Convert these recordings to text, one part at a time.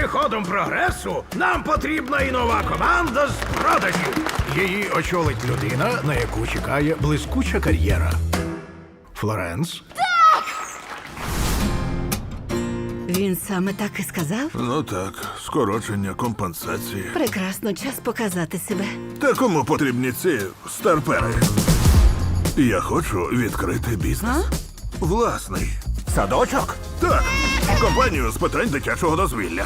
приходом прогресу нам потрібна і нова команда з продажів. Її очолить людина, на яку чекає блискуча кар'єра. Флоренс. Він саме так і сказав. Ну так, скорочення, компенсації. Прекрасно час показати себе. Та кому потрібні ці старпери? Я хочу відкрити бізнес. Власний. Садочок? Так, компанію з питань дитячого дозвілля.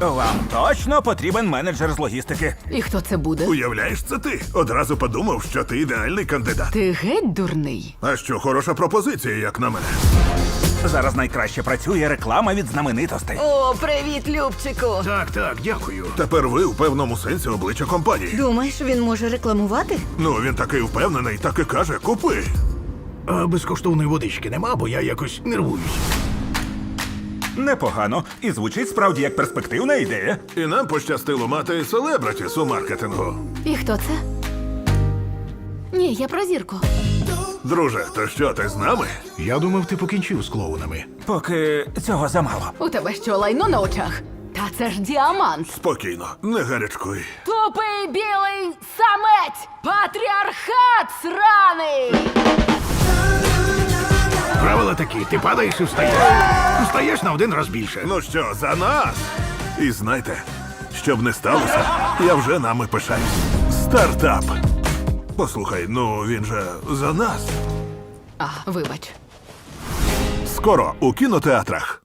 Вам точно потрібен менеджер з логістики. І хто це буде? Уявляєш, це ти. Одразу подумав, що ти ідеальний кандидат. Ти геть дурний. А що хороша пропозиція, як на мене. Зараз найкраще працює реклама від знаменитостей. О, привіт, Любчику! Так, так, дякую. Тепер ви у певному сенсі обличчя компанії. Думаєш, він може рекламувати? Ну він такий впевнений, так і каже: купи. А безкоштовної водички нема, бо я якось нервуюсь. Непогано. І звучить справді як перспективна ідея. І нам пощастило мати селебритіс у маркетингу. І хто це? Ні, я про зірку. Друже, то що ти з нами? Я думав, ти покінчив з клоунами. Поки цього замало. У тебе що лайно на очах? Та це ж діамант. Спокійно, не гарячкуй. Тупий білий самець! Патріархат сраний! Правила такі: ти падаєш і встаєш. Встаєш на один раз більше. Ну що, за нас? І знайте, що б не сталося, я вже нами пишаюсь. Стартап. Послухай, ну він же за нас. А, вибач. Скоро у кінотеатрах.